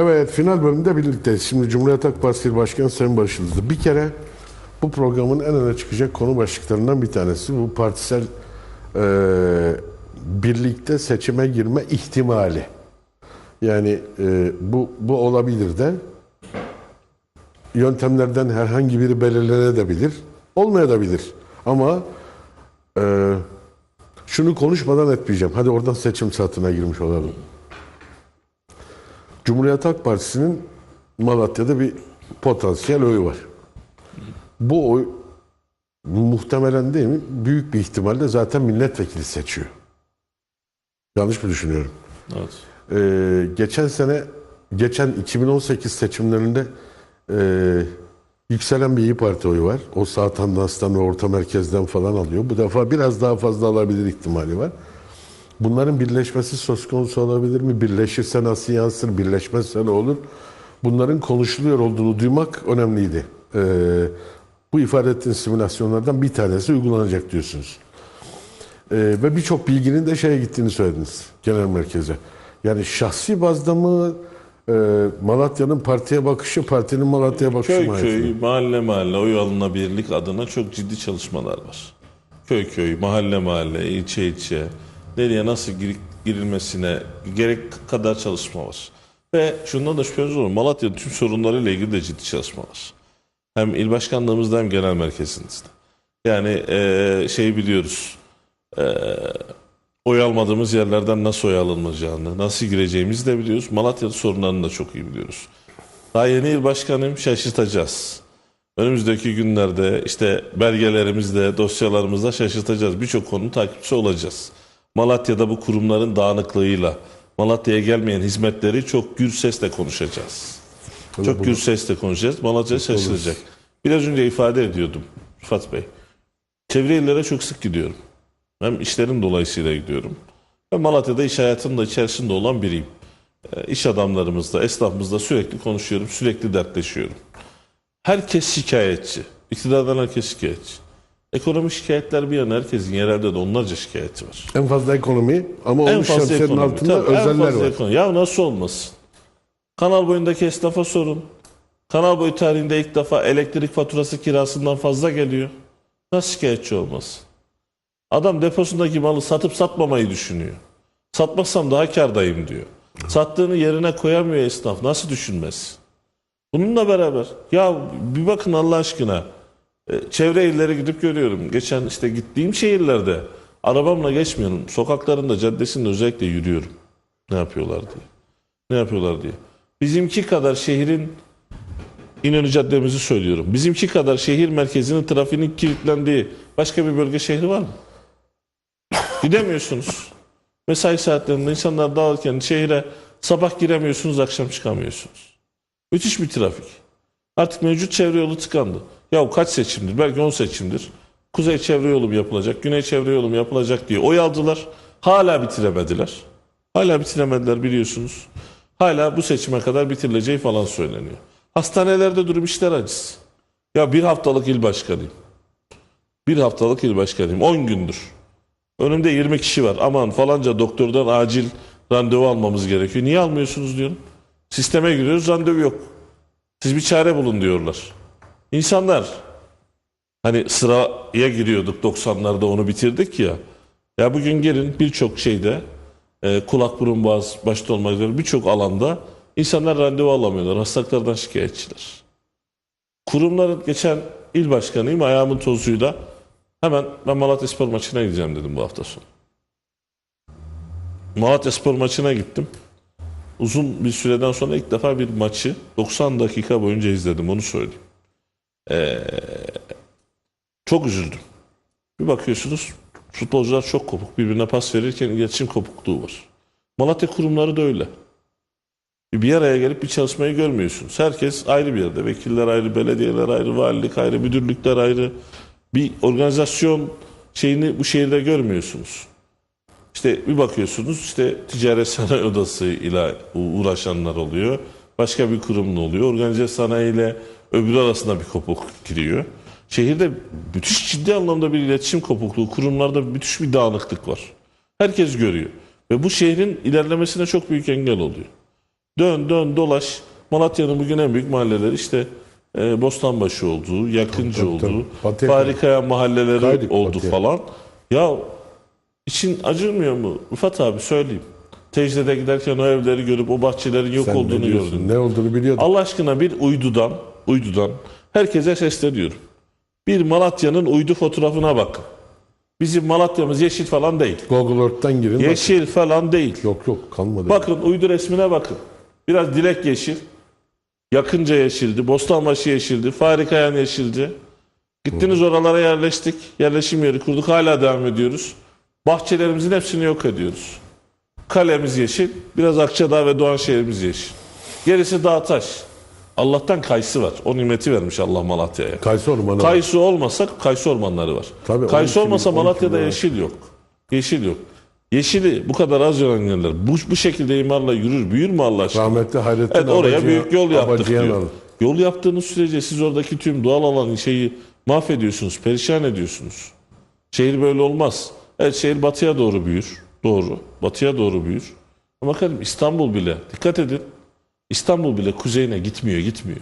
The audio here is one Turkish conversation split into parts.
Evet final bölümünde birlikteyiz. Şimdi Cumhuriyet Halk Partisi Başkanı Sayın Barış Yıldız'dı. Bir kere bu programın en öne çıkacak konu başlıklarından bir tanesi bu partisel e, birlikte seçime girme ihtimali. Yani e, bu, bu olabilir de yöntemlerden herhangi biri belirlenebilir, olmayabilir. Ama e, şunu konuşmadan etmeyeceğim. Hadi oradan seçim saatine girmiş olalım. Cumhuriyet Halk Partisi'nin Malatya'da bir potansiyel oyu var. Bu oy muhtemelen değil mi? Büyük bir ihtimalle zaten milletvekili seçiyor. Yanlış mı düşünüyorum? Evet. Ee, geçen sene, geçen 2018 seçimlerinde e, yükselen bir İyi Parti oyu var. O sağ tandanstan ve orta merkezden falan alıyor. Bu defa biraz daha fazla alabilir ihtimali var. Bunların birleşmesi söz konusu olabilir mi? Birleşirse nasıl yansır? Birleşmezse ne olur? Bunların konuşuluyor olduğunu duymak önemliydi. Ee, bu ifade ettiğiniz simülasyonlardan bir tanesi uygulanacak diyorsunuz. Ee, ve birçok bilginin de şeye gittiğini söylediniz genel merkeze. Yani şahsi bazda mı e, Malatya'nın partiye bakışı, partinin Malatya'ya bakışı Köy mı? köy, mahalle mahalle oy alınabilirlik adına çok ciddi çalışmalar var. Köy köy, mahalle mahalle, ilçe ilçe, nereye nasıl gir- girilmesine gerek kadar çalışma var. Ve şundan da şüpheniz olun, Malatya'nın tüm sorunlarıyla ilgili de ciddi çalışma var. Hem il başkanlığımızda hem genel merkezimizde. Yani eee şey biliyoruz, oy almadığımız yerlerden nasıl oy alınacağını, nasıl gireceğimizi de biliyoruz. Malatya'da sorunlarını da çok iyi biliyoruz. Daha yeni il başkanıyım, şaşırtacağız. Önümüzdeki günlerde işte belgelerimizde, dosyalarımızda şaşırtacağız. Birçok konu takipçisi olacağız. Malatya'da bu kurumların dağınıklığıyla, Malatya'ya gelmeyen hizmetleri çok gür sesle konuşacağız. Çok gür sesle konuşacağız. Malatya şaşıracak. Biraz önce ifade ediyordum Rıfat Bey. Çevre illere çok sık gidiyorum. Hem işlerim dolayısıyla gidiyorum. Ve Malatya'da iş hayatının da içerisinde olan biriyim. E, iş adamlarımızla, esnafımızla sürekli konuşuyorum, sürekli dertleşiyorum. Herkes şikayetçi. İktidardan herkes şikayetçi. Ekonomik şikayetler bir yana herkesin yerelde de onlarca şikayeti var. En fazla ekonomi ama En onun fazla ekonomi. altında Tabii, en özeller fazla var. ekonomi. Ya nasıl olmasın? Kanal boyundaki esnafa sorun. Kanal boyu tarihinde ilk defa elektrik faturası kirasından fazla geliyor. Nasıl şikayetçi olmasın? Adam deposundaki malı satıp satmamayı düşünüyor. Satmazsam daha kardayım diyor. Sattığını yerine koyamıyor esnaf. Nasıl düşünmez? Bununla beraber ya bir bakın Allah aşkına çevre illere gidip görüyorum. Geçen işte gittiğim şehirlerde arabamla geçmiyorum. Sokaklarında, caddesinde özellikle yürüyorum. Ne yapıyorlar diye. Ne yapıyorlar diye. Bizimki kadar şehrin İnönü Caddemizi söylüyorum. Bizimki kadar şehir merkezinin trafiğinin kilitlendiği başka bir bölge şehri var mı? Gidemiyorsunuz. Mesai saatlerinde insanlar dağılırken şehre sabah giremiyorsunuz, akşam çıkamıyorsunuz. Müthiş bir trafik. Artık mevcut çevre yolu tıkandı. Ya kaç seçimdir? Belki 10 seçimdir. Kuzey çevre yolu mu yapılacak, güney çevre yolu mu yapılacak diye oy aldılar. Hala bitiremediler. Hala bitiremediler biliyorsunuz. Hala bu seçime kadar bitirileceği falan söyleniyor. Hastanelerde durum işler acısı. Ya bir haftalık il başkanıyım. Bir haftalık il başkanıyım. 10 gündür. Önümde 20 kişi var. Aman falanca doktordan acil randevu almamız gerekiyor. Niye almıyorsunuz diyorum. Sisteme giriyoruz randevu yok. Siz bir çare bulun diyorlar. İnsanlar hani sıraya giriyorduk 90'larda onu bitirdik ya. Ya bugün gelin birçok şeyde e, kulak burun boğaz başta olmak üzere birçok alanda insanlar randevu alamıyorlar. Hastalıklardan şikayetçiler. Kurumların geçen il başkanıyım ayağımın tozuyla hemen ben Malatya Spor maçına gideceğim dedim bu hafta sonu. Malatya Spor maçına gittim. Uzun bir süreden sonra ilk defa bir maçı 90 dakika boyunca izledim onu söyleyeyim. Ee, çok üzüldüm. Bir bakıyorsunuz futbolcular çok kopuk. Birbirine pas verirken iletişim kopukluğu var. Malatya kurumları da öyle. Bir araya gelip bir çalışmayı görmüyorsunuz. Herkes ayrı bir yerde. Vekiller ayrı, belediyeler ayrı, valilik ayrı, müdürlükler ayrı. Bir organizasyon şeyini bu şehirde görmüyorsunuz. İşte bir bakıyorsunuz işte ticaret sanayi odası ile uğraşanlar oluyor. Başka bir kurumla oluyor. Organize sanayi ile öbürü arasında bir kopuk giriyor. Şehirde müthiş ciddi anlamda bir iletişim kopukluğu, kurumlarda müthiş bir dağınıklık var. Herkes görüyor. Ve bu şehrin ilerlemesine çok büyük engel oluyor. Dön dön dolaş. Malatya'nın bugün en büyük mahalleleri işte e, Bostanbaşı oldu, Yakıncı Tabii, tabii. Fatih- Farikayan mahalleleri Kaydık oldu Fatih'e. falan. Ya için acımıyor mu? Rıfat abi söyleyeyim. Tecrüde giderken o evleri görüp o bahçelerin yok Sen olduğunu gördüm. Ne olduğunu biliyordum. Allah aşkına bir uydudan, uydudan herkese sesleniyorum. Bir Malatya'nın uydu fotoğrafına bakın. Bizim Malatya'mız yeşil falan değil. Google Earth'ten girin. Yeşil falan değil. Yok yok kalmadı. Bakın uydu resmine bakın. Biraz dilek yeşil. Yakınca yeşildi. Bostanbaşı yeşildi. Farikayan yeşildi. Gittiniz oralara yerleştik. Yerleşim yeri kurduk. Hala devam ediyoruz. Bahçelerimizin hepsini yok ediyoruz. Kalemiz yeşil. Biraz Akçadağ ve Doğanşehir'imiz yeşil. Gerisi dağ taş. Allah'tan kayısı var. O nimeti vermiş Allah Malatya'ya. Kayısı ormanı. Kayısı olmasa kayısı ormanları var. Tabii, kayısı 12 olmasa bin- 12 Malatya'da var. yeşil yok. Yeşil yok. Yeşili bu kadar az yoran yerler bu, bu şekilde imarla yürür büyür mü Allah aşkına? Rahmetli Hayrettin Evet oraya Abacıyan- büyük yol yaptık diyor. Yol yaptığınız sürece siz oradaki tüm doğal alan şeyi mahvediyorsunuz, perişan ediyorsunuz. Şehir böyle olmaz. Evet şehir batıya doğru büyür. Doğru. Batıya doğru büyür. Ama bakın İstanbul bile dikkat edin. İstanbul bile kuzeyine gitmiyor, gitmiyor.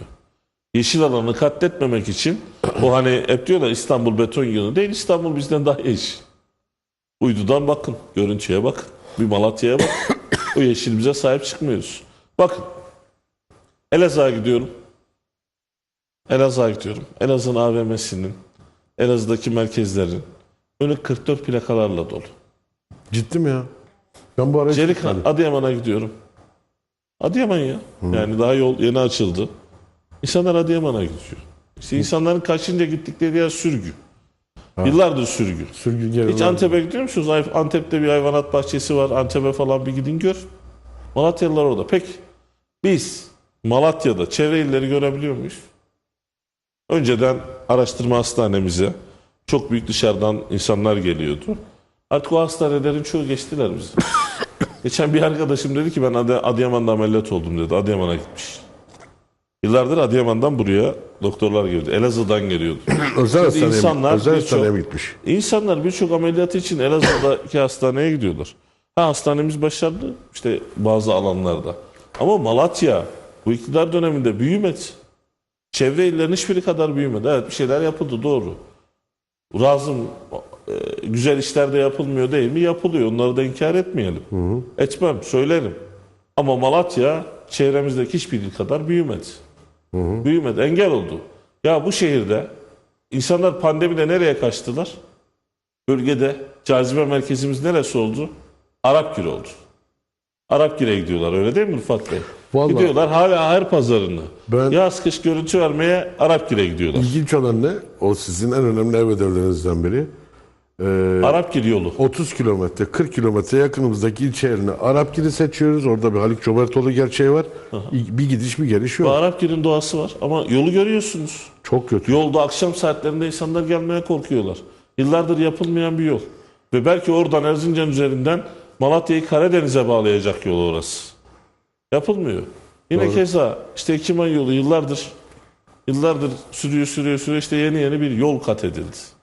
Yeşil alanı katletmemek için o hani hep diyorlar İstanbul beton yığını değil İstanbul bizden daha yeşil. Uydudan bakın, görüntüye bakın. Bir Malatya'ya bakın. o yeşilimize sahip çıkmıyoruz. Bakın. Elazığ'a gidiyorum. Elazığ'a gidiyorum. Elazığ'ın AVM'sinin, Elazığ'daki merkezlerin önü 44 plakalarla dolu. Ciddi mi ya? Ben bu araya çıkmadım. Adıyaman'a gidiyorum. Adıyaman ya. Yani daha yol yeni açıldı. İnsanlar Adıyaman'a gidiyor. İşte insanların kaçınca gittikleri yer sürgü. Yıllardır sürgü. Sürgün geri Hiç Antep'e gidiyor musunuz? Antep'te bir hayvanat bahçesi var. Antep'e falan bir gidin gör. Malatyalılar orada. Peki biz Malatya'da çevre illeri görebiliyor muyuz? Önceden araştırma hastanemize çok büyük dışarıdan insanlar geliyordu. Artık o hastanelerin çoğu geçtiler bizi. Geçen bir arkadaşım dedi ki ben Adıyaman'da ameliyat oldum dedi. Adıyaman'a gitmiş. Yıllardır Adıyaman'dan buraya doktorlar geliyordu. Elazığ'dan geliyordu. özel hastaneye, insanlar özel hastaneye gitmiş? İnsanlar birçok ameliyatı için Elazığ'daki hastaneye gidiyorlar. Ha hastanemiz başarılı işte bazı alanlarda. Ama Malatya bu iktidar döneminde büyümedi. Çevre illerin hiçbiri kadar büyümedi. Evet bir şeyler yapıldı doğru. Razım güzel işler de yapılmıyor değil mi? Yapılıyor. Onları da inkar etmeyelim. Etmem, söylerim. Ama Malatya çevremizdeki hiçbir il kadar büyümedi. Büyümedi, engel oldu. Ya bu şehirde insanlar pandemide nereye kaçtılar? Bölgede cazibe merkezimiz neresi oldu? Arapgir oldu. Arapgir'e gidiyorlar öyle değil mi Rıfat Bey? Vallahi- Gidiyorlar hala her pazarını. Ben- Yaz kış görüntü vermeye Arapgir'e gidiyorlar. İlginç olan ne? O sizin en önemli ev ödevlerinizden biri. Ee, Arapgir yolu. 30 kilometre, 40 kilometre yakınımızdaki ilçe yerine Arapgir'i seçiyoruz. Orada bir Haluk Çobartoğlu gerçeği var. Bir gidiş bir geliş Bu yok. Arapgir'in doğası var ama yolu görüyorsunuz. Çok kötü. Yolda akşam saatlerinde insanlar gelmeye korkuyorlar. Yıllardır yapılmayan bir yol. Ve belki oradan Erzincan üzerinden Malatya'yı Karadeniz'e bağlayacak yol orası. Yapılmıyor. Yine keza işte Ekim ayı yolu yıllardır yıllardır sürüyor sürüyor sürüyor işte yeni yeni bir yol kat edildi.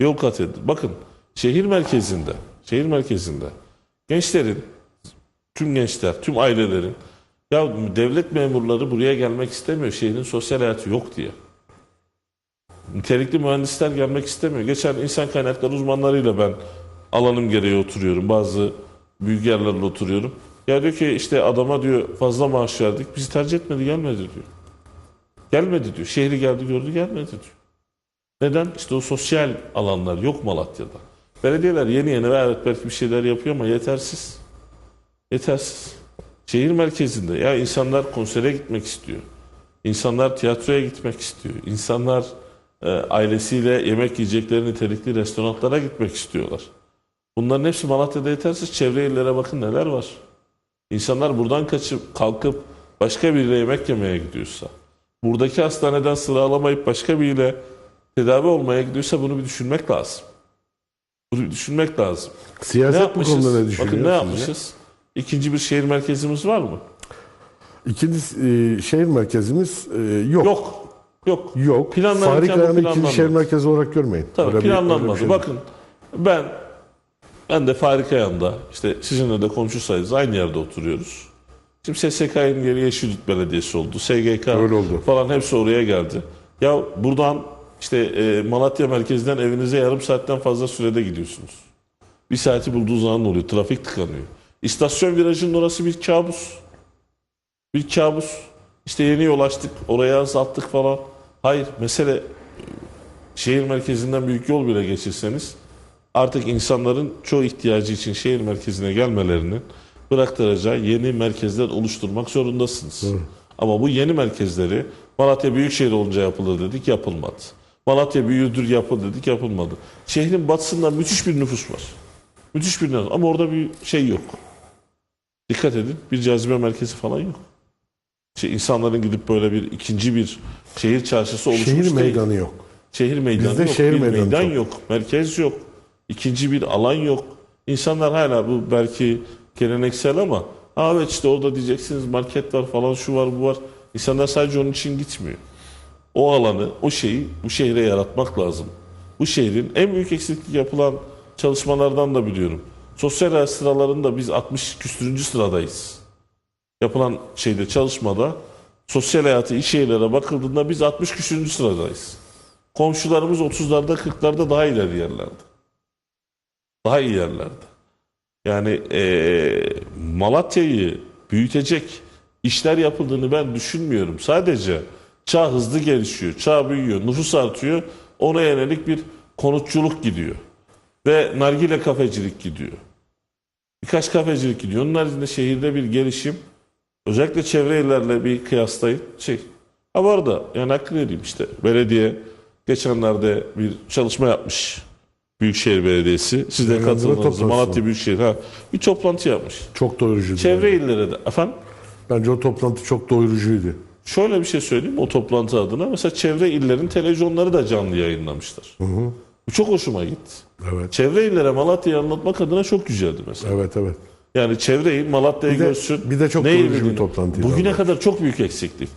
Yol kat edildi. Bakın şehir merkezinde şehir merkezinde gençlerin tüm gençler, tüm ailelerin ya devlet memurları buraya gelmek istemiyor. Şehrin sosyal hayatı yok diye. Nitelikli mühendisler gelmek istemiyor. Geçen insan kaynakları uzmanlarıyla ben alanım gereği oturuyorum. Bazı büyük yerlerle oturuyorum. Ya diyor ki işte adama diyor fazla maaş verdik. Bizi tercih etmedi gelmedi diyor. Gelmedi diyor. Şehri geldi gördü gelmedi diyor. Neden? İşte o sosyal alanlar yok Malatya'da. Belediyeler yeni yeni ve evet belki bir şeyler yapıyor ama yetersiz. Yetersiz. Şehir merkezinde ya insanlar konsere gitmek istiyor. İnsanlar tiyatroya gitmek istiyor. İnsanlar e, ailesiyle yemek yiyecekleri nitelikli restoranlara gitmek istiyorlar. Bunların hepsi Malatya'da yetersiz. Çevre illere bakın neler var. İnsanlar buradan kaçıp kalkıp başka biriyle yemek yemeye gidiyorsa, buradaki hastaneden sıralamayıp başka biriyle tedavi olmaya gidiyorsa bunu bir düşünmek lazım. Bunu bir düşünmek lazım. Ne Siyaset bu yapmışız? konuda ne Bakın ne düşünüyorsunuz? ya? yapmışız? İkinci bir şehir merkezimiz var mı? İkinci e, şehir merkezimiz e, yok. Yok. Yok. Yok. Bu Farika'nın ikinci planlanmadı. şehir merkezi olarak görmeyin. Tabii Öyle bir- öyle bir planlanmadı. şey- Bakın ben ben de Farikayan'da işte sizinle de komşu sayılırız. Aynı yerde oturuyoruz. Şimdi SSK'nın geri Yeşilyurt Belediyesi oldu. SGK Öyle oldu. falan hepsi oraya geldi. Ya buradan işte e, Malatya merkezden evinize yarım saatten fazla sürede gidiyorsunuz. Bir saati bulduğu zaman oluyor? Trafik tıkanıyor. İstasyon virajının orası bir kabus. Bir kabus. İşte yeni yol açtık, oraya azalttık falan. Hayır, mesele e, şehir merkezinden büyük yol bile geçirseniz artık insanların çoğu ihtiyacı için şehir merkezine gelmelerini bıraktıracağı yeni merkezler oluşturmak zorundasınız. Ama bu yeni merkezleri Malatya Büyükşehir olunca yapılır dedik yapılmadı. Malatya büyüdür yapıl dedik yapılmadı. Şehrin batısında müthiş bir nüfus var. Müthiş bir nüfus ama orada bir şey yok. Dikkat edin bir cazibe merkezi falan yok. Şey, insanların gidip böyle bir ikinci bir şehir çarşısı oluşmuş Şehir değil. meydanı yok. Şehir meydanı Bizde yok. şehir bir meydanı meydan çok. yok. Merkez yok. İkinci bir alan yok. İnsanlar hala bu belki geleneksel ama "Aa evet işte orada diyeceksiniz market var falan şu var bu var. İnsanlar sadece onun için gitmiyor. O alanı, o şeyi bu şehre yaratmak lazım. Bu şehrin en büyük eksiklik yapılan çalışmalardan da biliyorum. Sosyal sıralarında biz 60 küsürüncü sıradayız. Yapılan şeyde çalışmada sosyal hayatı, iş yerlere bakıldığında biz 60 küsürüncü sıradayız. Komşularımız 30'larda 40'larda daha ileri yerlerde. Daha iyi yerlerde. Yani eee, Malatya'yı büyütecek işler yapıldığını ben düşünmüyorum. Sadece çağ hızlı gelişiyor, çağ büyüyor, nüfus artıyor. Ona yönelik bir konutçuluk gidiyor. Ve nargile kafecilik gidiyor. Birkaç kafecilik gidiyor. Onun haricinde şehirde bir gelişim özellikle çevre illerle bir kıyaslayın. Şey, ha bu arada yani hakkını vereyim işte. Belediye geçenlerde bir çalışma yapmış. Büyükşehir Belediyesi. Siz de katıldınız. Malatya? Büyükşehir. Ha, bir toplantı yapmış. Çok doyurucuydu. Çevre illere de. Efendim? Bence o toplantı çok doyurucuydu. Şöyle bir şey söyleyeyim o toplantı adına. Mesela çevre illerin televizyonları da canlı yayınlamışlar. Bu çok hoşuma gitti. Evet. Çevre illere Malatya'yı anlatmak adına çok güzeldi mesela. Evet evet. Yani çevre il Malatya'yı görsün. bir de çok neyi doyurucu bir toplantıydı Bugüne ama. kadar çok büyük eksiklikti.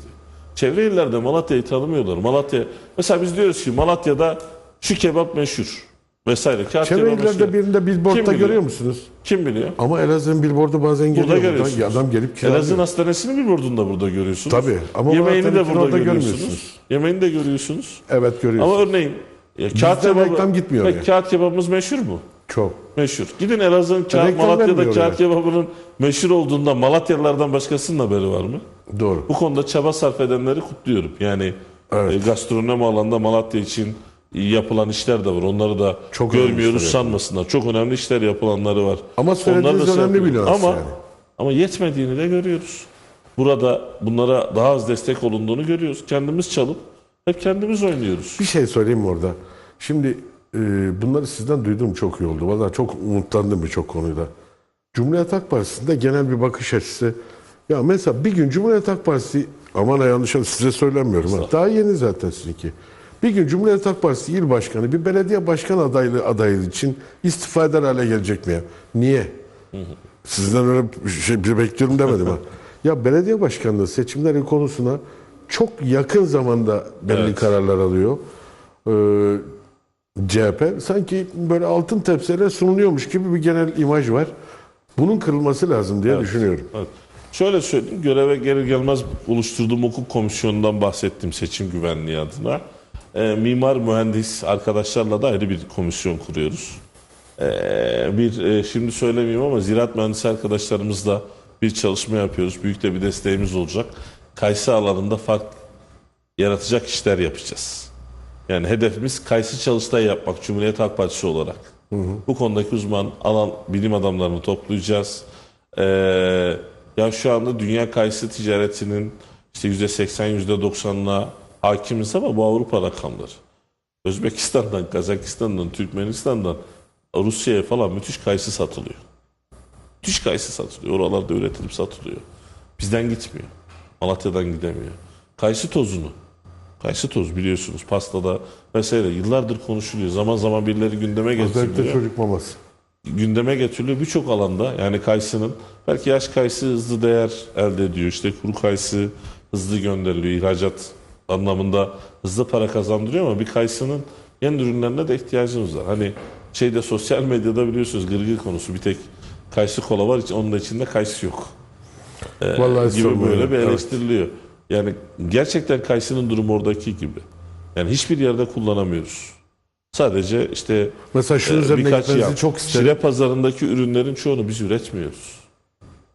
Çevre illerde Malatya'yı tanımıyorlar. Malatya mesela biz diyoruz ki Malatya'da şu kebap meşhur vesaire. Kağıt Çevre kebabı illerde meşhur. birinde biliyor? görüyor musunuz? Kim biliyor? Ama Elazığ'ın billboardu bazen geliyor. Burada buradan. görüyorsunuz. Adam gelip kiralıyor. Elazığ'ın hastanesini bir burada görüyorsunuz. Tabii, ama Yemeğini de burada görüyorsunuz. görmüyorsunuz. Yemeğini de görüyorsunuz. Evet görüyorsunuz. Ama örneğin ya, kağıt Bizde kebabı, reklam gitmiyor oraya. kağıt kebabımız meşhur mu? Çok. Meşhur. Gidin Elazığ'ın kağıt, Malatya'da kağıt oraya. kebabının meşhur olduğunda Malatyalılardan başkasının haberi var mı? Doğru. Bu konuda çaba sarf edenleri kutluyorum. Yani Evet. e, gastronomi alanda Malatya için yapılan işler de var. Onları da Çok görmüyoruz sanmasınlar. Çok önemli işler yapılanları var. Ama söylediğiniz da önemli şey bir ama, yani. Ama yetmediğini de görüyoruz. Burada bunlara daha az destek olunduğunu görüyoruz. Kendimiz çalıp hep kendimiz oynuyoruz. Bir şey söyleyeyim mi orada? Şimdi e, bunları sizden duyduğum çok iyi oldu. Valla çok umutlandım birçok konuda. Cumhuriyet Halk Partisi'nde genel bir bakış açısı. Ya mesela bir gün Cumhuriyet Halk Partisi aman ha yanlış size söylemiyorum. Ha. Daha yeni zaten sizinki. Bir gün Cumhuriyet Halk Partisi il başkanı bir belediye başkan adaylığı adayı için istifa eder hale gelecek mi ya? Niye? Sizden öyle bir şey bir bekliyorum demedim ha. Ya belediye başkanlığı seçimleri konusuna çok yakın zamanda belli Evet. kararlar alıyor. Ee, CHP sanki böyle altın tepsiyle sunuluyormuş gibi bir genel imaj var. Bunun kırılması lazım diye düşünüyorum. Evet. Şöyle söyleyeyim, göreve gelir gelmez oluşturduğum hukuk komisyonundan bahsettim seçim güvenliği adına. Ee, mimar mühendis arkadaşlarla da ayrı bir komisyon kuruyoruz. Ee, bir e, şimdi söylemeyeyim ama ziraat mühendisi arkadaşlarımızla bir çalışma yapıyoruz. Büyük de bir desteğimiz olacak. Kayısı alanında fark yaratacak işler yapacağız. Yani hedefimiz kayısı çalıştay yapmak Cumhuriyet Halk Partisi olarak. Bu konudaki uzman alan bilim adamlarını toplayacağız. Ee, ya şu anda dünya kayısı ticaretinin işte %80 %90'ına hakimiz ama bu Avrupa rakamları. Özbekistan'dan, Kazakistan'dan, Türkmenistan'dan Rusya'ya falan müthiş kayısı satılıyor. Müthiş kayısı satılıyor. Oralarda üretilip satılıyor. Bizden gitmiyor. Malatya'dan gidemiyor. Kayısı tozunu. Kayısı tozu biliyorsunuz pastada vesaire yıllardır konuşuluyor. Zaman zaman birileri gündeme Özellikle getiriliyor. çocuk maması. Gündeme getiriliyor birçok alanda. Yani kayısının belki yaş kayısı hızlı değer elde ediyor. İşte kuru kayısı hızlı gönderiliyor. ihracat anlamında hızlı para kazandırıyor ama bir kayısının yan ürünlerine de ihtiyacımız var. Hani şeyde sosyal medyada biliyorsunuz gırgır konusu bir tek kayısı kola var. Onun da içinde kayısı yok. e, Vallahi gibi böyle ya. bir Evet. eleştiriliyor. Yani gerçekten Kayısı'nın durumu oradaki gibi. Yani hiçbir yerde kullanamıyoruz. Sadece işte Mesela şunun e, birkaç yan. çok isterim. Şile pazarındaki ürünlerin çoğunu biz üretmiyoruz.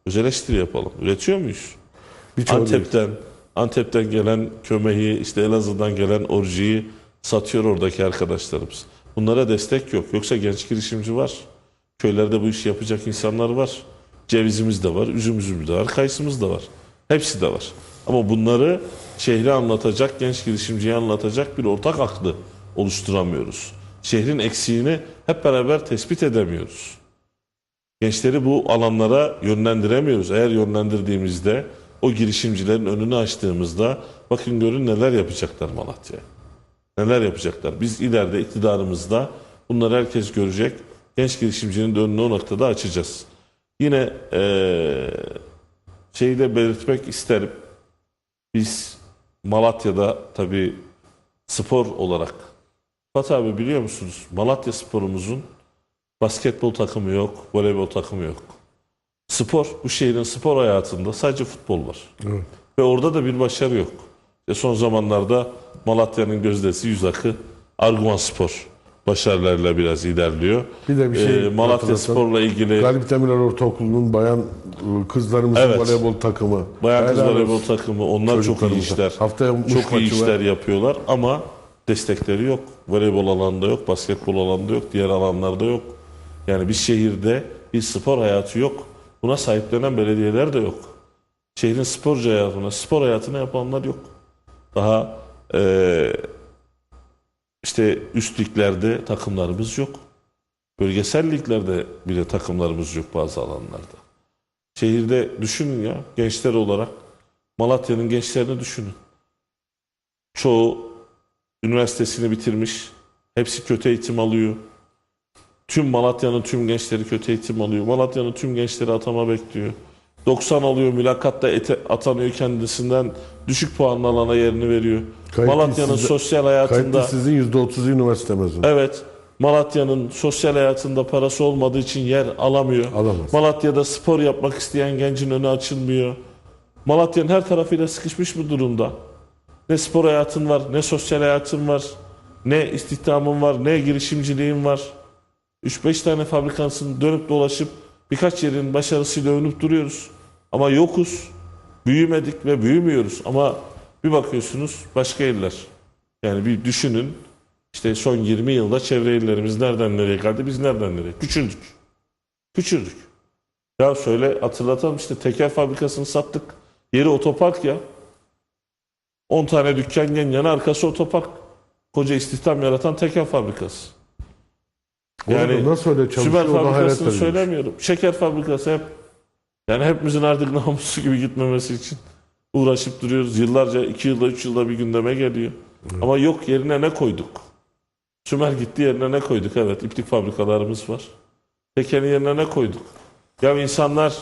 Öz eleştiri yapalım. Üretiyor muyuz? Birçoğu değil. Antep'ten gelen kömeği, işte Elazığ'dan gelen orjiyi satıyor oradaki arkadaşlarımız. Bunlara destek yok. Yoksa genç girişimci var. Köylerde bu işi yapacak insanlar var. Cevizimiz de var, üzümümüz de var, kayısımız da var. Hepsi de var. Ama bunları şehri anlatacak, genç girişimciyi anlatacak bir ortak aklı oluşturamıyoruz. Şehrin eksiğini hep beraber tespit edemiyoruz. Gençleri bu alanlara yönlendiremiyoruz. Eğer yönlendirdiğimizde o girişimcilerin önünü açtığımızda bakın görün neler yapacaklar Malatya'ya. Neler yapacaklar. Biz ileride iktidarımızda bunları herkes görecek. Genç girişimcinin de önünü o noktada açacağız. Yine eee şeyi de belirtmek isterim. Biz Malatya'da tabii spor olarak Fatih abi biliyor musunuz? Malatya sporumuzun basketbol takımı yok, voleybol takımı yok. Spor, bu şehrin spor hayatında sadece futbol var. Evet. Ve orada da bir başarı yok. E son zamanlarda Malatya'nın gözdesi yüz akı Arguvan Spor başarılarıyla biraz ilerliyor. Bir de bir şey E, Malatya. Spor'la ilgili Galip Demirel Ortaokulu'nun bayan ıı, kızlarımızın Evet. voleybol takımı. Bayan kız voleybol takımı onlar çok iyi işler. Haftaya çok iyi işler var. yapıyorlar ama destekleri yok. Voleybol alanında yok, basketbol alanında yok, diğer alanlarda yok. Yani bir şehirde bir spor hayatı yok. Buna sahiplenen belediyeler de yok. Şehrin sporcu hayatına, spor hayatına yapanlar yok. Daha eee, işte üst takımlarımız yok. Bölgesel liglerde bile takımlarımız yok bazı alanlarda. Şehirde düşünün ya gençler olarak Malatya'nın gençlerini düşünün. Çoğu üniversitesini bitirmiş. Hepsi kötü eğitim alıyor. Tüm Malatya'nın tüm gençleri kötü eğitim alıyor. Malatya'nın tüm gençleri atama bekliyor. 90 alıyor mülakatta ete, atanıyor kendisinden düşük puanlı alana yerini veriyor. Malatya'nın sosyal hayatında sizin %30'u üniversite mezunu. Evet. Malatya'nın sosyal hayatında parası olmadığı için yer alamıyor. Alamaz. Malatya'da spor yapmak isteyen gencin önü açılmıyor. Malatya'nın her tarafıyla sıkışmış bir durumda. Ne spor hayatın var, ne sosyal hayatın var, ne istihdamın var, ne girişimciliğin var. 3-5 tane fabrikansın dönüp dolaşıp birkaç yerin başarısıyla övünüp duruyoruz. Ama yokuz, büyümedik ve büyümüyoruz. Ama bir bakıyorsunuz başka iller. Yani bir düşünün işte son 20 yılda çevre illerimiz nereden nereye geldi, biz nereden nereye? Küçüldük. Küçüldük. Ya söyle hatırlatalım işte teker fabrikasını sattık. Yeri otopark ya. 10 tane dükkan yan yana arkası otopark. Koca istihdam yaratan teker fabrikası. Yani nasıl öyle çalışıyor hayret fabrikasını söylemiyorum. Şeker fabrikası hep yani hepimizin artık namusu gibi gitmemesi için uğraşıp duruyoruz. Yıllarca, iki yılda, üç yılda bir gündeme geliyor. Ama yok yerine ne koyduk? Sümer gitti yerine ne koyduk? Evet iplik fabrikalarımız var. Şekerin yerine ne koyduk? Ya insanlar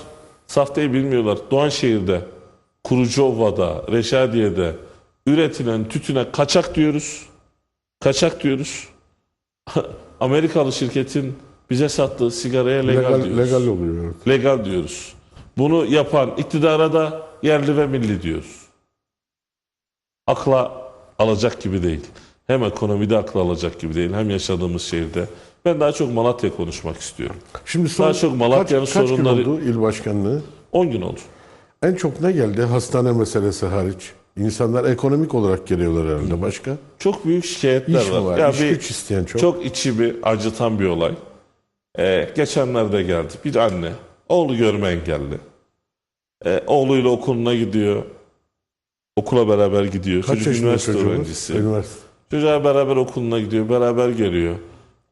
sahteyi bilmiyorlar. Doğanşehir'de, Kurucuova'da, Reşadiye'de üretilen tütüne kaçak diyoruz. Kaçak diyoruz. Amerikalı şirketin bize sattığı sigaraya legal, Legal, diyoruz. legal oluyor. evet. Legal diyoruz. Bunu yapan iktidara da yerli ve milli diyoruz. Akla alacak gibi değil. Hem ekonomide akla alacak gibi değil. Hem yaşadığımız şehirde. Ben daha çok Malatya konuşmak istiyorum. Şimdi son Daha çok Malatya'nın kaç, kaç sorunları- gün oldu il başkanlığı? 10 gün oldu. En çok ne geldi? Hastane meselesi hariç. İnsanlar ekonomik olarak geliyorlar herhalde. Başka? Çok büyük şikayetler İş mi var? Ya İş bir- güç isteyen çok. Çok içi bir acıtan bir olay. Ee, geçenlerde geldi. Bir anne. Oğlu görme engelli. Ee, oğluyla okuluna gidiyor. Okula beraber gidiyor. Kaç Çocuk üniversite çocuğunuz? öğrencisi. Üniversite. Çocuğa beraber okuluna gidiyor. Beraber geliyor.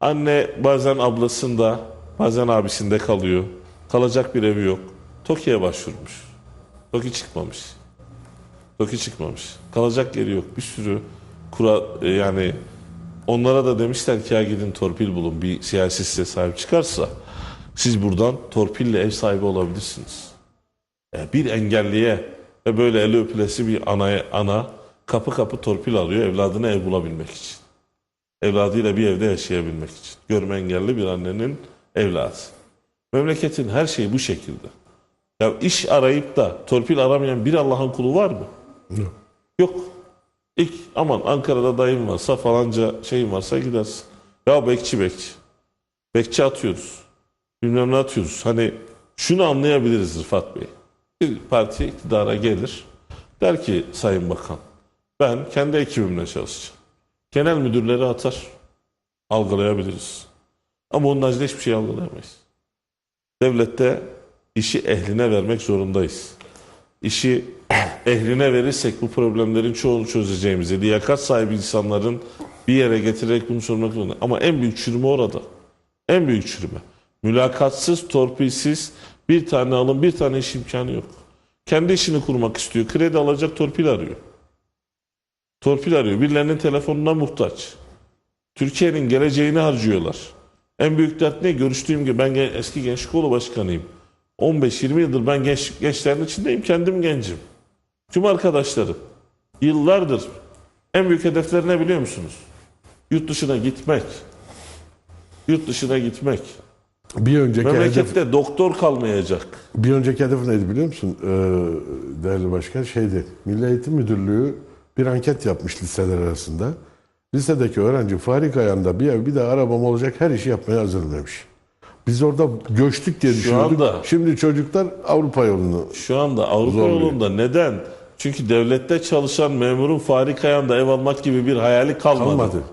Anne bazen ablasında, bazen abisinde kalıyor. Kalacak bir evi yok. TOKİ'ye başvurmuş. TOKİ çıkmamış. TOKİ çıkmamış. Kalacak yeri yok. Bir sürü kura e, yani onlara da demişler ki ya gidin torpil bulun. Bir siyasi size sahip çıkarsa siz buradan torpille ev sahibi olabilirsiniz. Yani bir engelliye ve böyle eli öpülesi bir anaya, ana kapı kapı torpil alıyor evladına ev bulabilmek için. Evladıyla bir evde yaşayabilmek için. Görme engelli bir annenin evladı. Memleketin her şeyi bu şekilde. Ya iş arayıp da torpil aramayan bir Allah'ın kulu var mı? Yok. Yok. İlk aman Ankara'da dayım varsa falanca şeyim varsa gidersin. Ya bekçi bekçi. Bekçi atıyoruz. Bilmem ne atıyoruz. Hani şunu anlayabiliriz Rıfat Bey. Bir parti iktidara gelir. Der ki Sayın Bakan ben kendi ekibimle çalışacağım. Genel müdürleri atar. Algılayabiliriz. Ama onun haricinde hiçbir şey algılayamayız. Devlette işi ehline vermek zorundayız. İşi ehline verirsek bu problemlerin çoğunu çözeceğimizi, liyakat sahibi insanların bir yere getirerek bunu sormak zorunda. Ama en büyük çürüme orada. En büyük çürüme. Mülakatsız, torpilsiz bir tane alım, bir tane iş imkanı yok. Kendi işini kurmak istiyor. Kredi alacak torpil arıyor. Torpil arıyor. Birilerinin telefonuna muhtaç. Türkiye'nin geleceğini harcıyorlar. En büyük dert ne? Görüştüğüm gibi ben eski gençlik kolu başkanıyım. 15-20 yıldır ben genç, gençlerin içindeyim. Kendim gencim. Tüm arkadaşlarım. Yıllardır en büyük hedefleri ne biliyor musunuz? Yurt dışına gitmek. Yurt dışına gitmek. Bir önceki hedef, Memlekette doktor kalmayacak. bir önceki hedef neydi biliyor musun? Ee, değerli başkan şeydi. Milli Eğitim Müdürlüğü bir anket yapmış liseler arasında. Lisedeki öğrenci farik ayağında bir ev bir de arabam olacak her işi yapmaya hazır demiş. Biz orada göçtük diye düşünüyorduk. anda- Şimdi çocuklar Avrupa yolunu Şu anda Avrupa Zorluyor. yolunda neden? Çünkü devlette çalışan memurun farik ayağında ev almak gibi bir hayali kalmadı. almadı.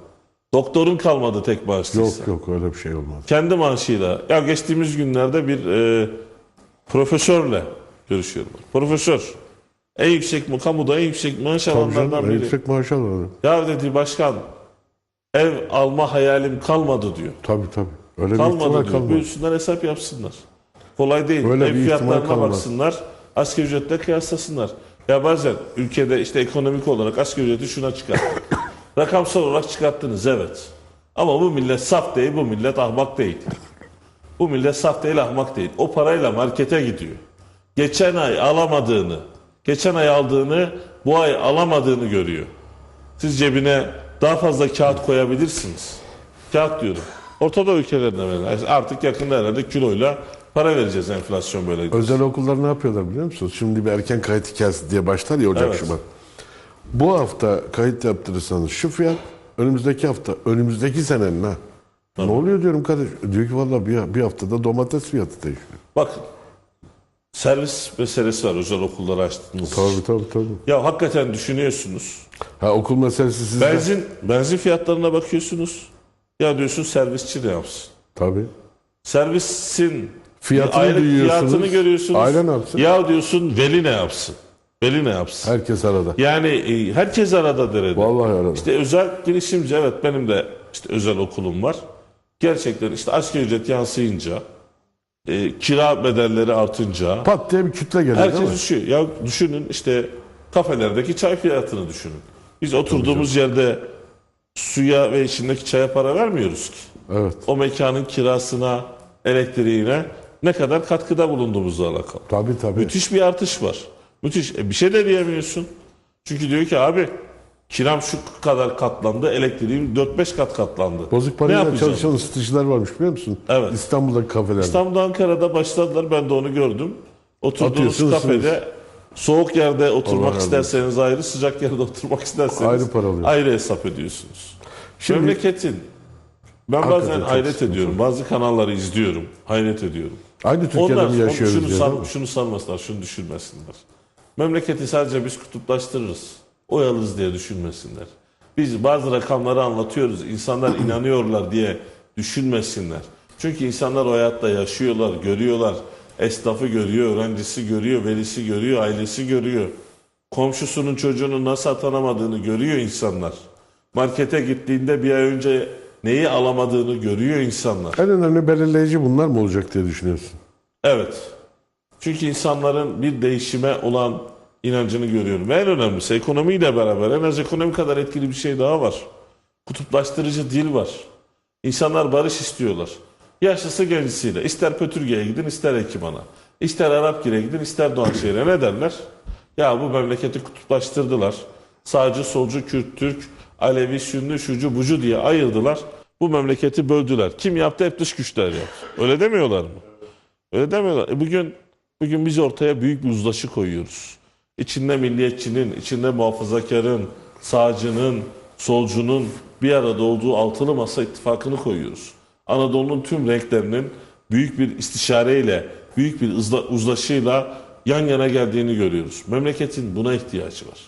Doktorun kalmadı tek maaşlıysa. Yok yok öyle bir şey olmadı. kendi maaşıyla. Ya geçtiğimiz günlerde bir e, profesörle görüşüyorum. Profesör. En yüksek kamuda en yüksek maaş Tabii alanlardan canım, en biri. yüksek maaş alıyor. Ya dedi başkan ev alma hayalim kalmadı diyor. Tabii tabii. Öyle bir ihtimal Kalmadı diyor. kalmadı. Buyursunlar hesap yapsınlar. Kolay değil. Öyle ev fiyatlarına kalmadı. baksınlar. Asgari ücretle kıyaslasınlar. Ya bazen ülkede işte ekonomik olarak asgari ücreti şuna çıkarttık. Rakamsal olarak çıkarttınız evet. Ama bu millet saf değil, bu millet ahmak değil. Bu millet saf değil, ahmak değil. O parayla markete gidiyor. Geçen ay alamadığını, geçen ay aldığını bu ay alamadığını görüyor. Siz cebine daha fazla kağıt koyabilirsiniz. Kağıt diyorum. Ortada ülkelerinde böyle. Artık yakında herhalde kiloyla para vereceğiz enflasyon böyle. gidiyor. Özel okullar ne yapıyorlar biliyor musunuz? Şimdi bir erken kayıt hikayesi diye başlar ya Ocak Evet. Şubat. Bu hafta kayıt yaptırırsanız şu fiyat, önümüzdeki hafta, önümüzdeki senenin ha. Ne oluyor diyorum kardeş. Diyor ki valla bir, bir haftada domates fiyatı değişiyor. Bakın servis meselesi var özel okulları açtığınız. Tabii tabii tabii. Ya hakikaten düşünüyorsunuz. Ha okul meselesi sizde. Benzin benzin fiyatlarına bakıyorsunuz. Ya diyorsun servisçi ne yapsın? Tabii. Servisin Fiyatını aylık duyuyorsunuz. fiyatını görüyorsunuz. Aile ne yapsın? Ya diyorsun veli ne yapsın? Veli ne yapsın? Herkes arada. Yani e, herkes arada derede. Vallahi arada. İşte özel girişimci evet benim de işte özel okulum var. Gerçekten işte asgari ücret yansıyınca, e, kira bedelleri artınca Pat diye bir kütle geliyor herkes düşüyor. Ya düşünün işte kafelerdeki çay fiyatını düşünün. Biz oturduğumuz yerde suya ve içindeki çaya para vermiyoruz ki. Evet. O mekanın kirasına, elektriğine ne kadar katkıda bulunduğumuzla alakalı. Tabii tabii. Müthiş bir artış var. Müthiş. E bir şey de diyemiyorsun. Çünkü diyor ki abi kiram şu kadar katlandı, elektriğim 4-5 kat katlandı. Bozuk parayla çalışan ısıtıcılar varmış biliyor musun? Evet. İstanbul'daki kafelerde. İstanbul'da Ankara'da başladılar. Ben de onu gördüm. Oturduğunuz kafede soğuk yerde Allah oturmak razı isterseniz ayrı, sıcak yerde oturmak isterseniz Ayrı para alıyor. ayrı hesap ediyorsunuz. Şimdi- Memleketin ben Hakikaten bazen çok hayret sıkıntı. ediyorum. Bazı kanalları izliyorum. Hayret ediyorum. Aynı Türkiye'de Onlar mi yaşıyoruz şunu, diye san- değil mi? şunu sanmasınlar, şunu düşünmesinler. Memleketi sadece biz kutuplaştırırız. Oy alırız diye düşünmesinler. Biz bazı rakamları anlatıyoruz. insanlar inanıyorlar diye düşünmesinler. Çünkü insanlar o hayatta yaşıyorlar, görüyorlar. Esnafı görüyor, öğrencisi görüyor, velisi görüyor, ailesi görüyor. Komşusunun çocuğunun nasıl atanamadığını görüyor insanlar. Markete gittiğinde bir ay önce neyi alamadığını görüyor insanlar. En önemli belirleyici bunlar mı olacak diye düşünüyorsun? Evet. Çünkü insanların bir değişime olan inancını görüyorum. Ve en önemlisi ekonomiyle beraber en az ekonomi kadar etkili bir şey daha var. Kutuplaştırıcı dil var. İnsanlar barış istiyorlar. Yaşlısı gencisiyle. ister Pötürge'ye gidin ister Ekiman'a. İster Arapgir'e gidin ister Doğanşehir'e. Ne derler? Ya bu memleketi kutuplaştırdılar. Sağcı, solcu, Kürt, Türk, Alevi, Sünni, şucu, bucu diye ayırdılar. Bu memleketi böldüler. Kim yaptı? Hep dış güçler yaptı. Öyle demiyorlar mı? Öyle demiyorlar. E bugün Bugün biz ortaya büyük bir uzlaşı koyuyoruz. İçinde milliyetçinin, içinde muhafazakarın, sağcının, solcunun bir arada olduğu altılı masa ittifakını koyuyoruz. Anadolu'nun tüm renklerinin büyük bir istişareyle, büyük bir uzla- uzlaşıyla yan yana geldiğini görüyoruz. Memleketin buna ihtiyacı var.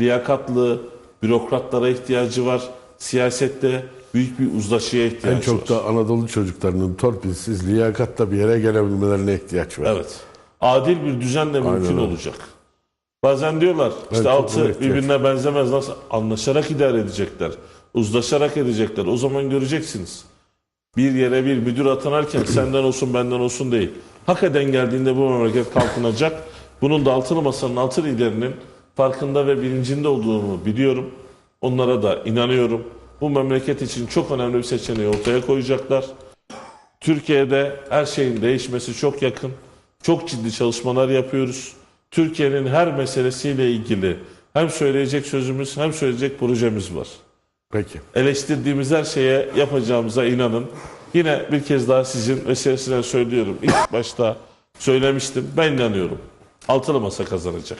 Liyakatlı bürokratlara ihtiyacı var. Siyasette büyük bir uzlaşıya ihtiyacı En çok var. da Anadolu çocuklarının torpilsiz, liyakatla bir yere gelebilmelerine ihtiyaç var. Evet. Adil bir düzenle mümkün öyle. olacak. Bazen diyorlar işte çok buna altı birbirine benzemez nasıl anlaşarak idare edecekler. Uzlaşarak edecekler. O zaman göreceksiniz. Bir yere bir müdür atanarken senden olsun benden olsun değil. Hak eden geldiğinde bu memleket kalkınacak. Bunun da altılı masanın altı liderinin farkında ve bilincinde olduğunu biliyorum. Onlara da inanıyorum. Bu memleket için çok önemli bir seçeneği ortaya koyacaklar. Türkiye'de her şeyin değişmesi çok yakın. Çok ciddi çalışmalar yapıyoruz. Türkiye'nin her meselesiyle ilgili hem söyleyecek sözümüz hem söyleyecek projemiz var. Peki. Eleştirdiğimiz her şeye yapacağımıza inanın. Yine bir kez daha sizin vesilesiyle söylüyorum. İlk başta söylemiştim. Ben inanıyorum. Altılı masa kazanacak.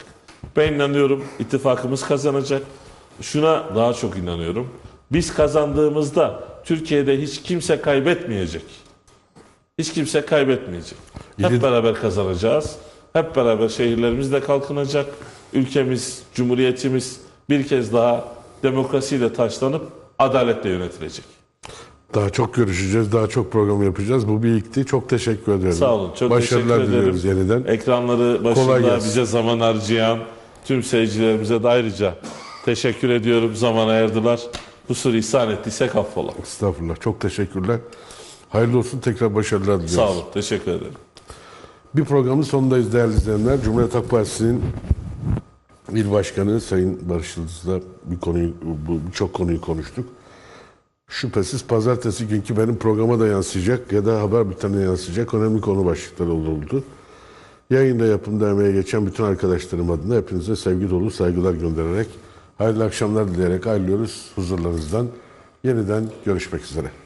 Ben inanıyorum. ittifakımız kazanacak. Şuna daha çok inanıyorum. Biz kazandığımızda Türkiye'de hiç kimse kaybetmeyecek. Hiç kimse kaybetmeyecek. Hep beraber kazanacağız. Hep beraber şehirlerimiz de kalkınacak. Ülkemiz, cumhuriyetimiz bir kez daha demokrasiyle taşlanıp adaletle yönetilecek. Daha çok görüşeceğiz, daha çok program yapacağız. Bu bir ilkti. Çok teşekkür ediyorum. Sağ olun. Çok Başarılar teşekkür ederim. diliyoruz yeniden. Ekranları başında bize zaman harcayan tüm seyircilerimize de ayrıca teşekkür ediyorum. Zaman ayırdılar. Kusur ihsan ettiysek affola. Estağfurullah. Çok teşekkürler. Hayırlı olsun. Tekrar başarılar diliyoruz. Sağ olun. Teşekkür ederim. Bir programın sonundayız değerli izleyenler. Cumhuriyet Halk Partisi'nin il başkanı Sayın Barış Yıldız'la bir konuyu, bu birçok konuyu konuştuk. Şüphesiz pazartesi günkü benim programa da yansıyacak ya da haber bültenine yansıyacak önemli konu başlıkları oldu. Yayında yapımda emeğe geçen bütün arkadaşlarım adına hepinize sevgi dolu saygılar göndererek hayırlı akşamlar dileyerek ayrılıyoruz huzurlarınızdan. Yeniden görüşmek üzere.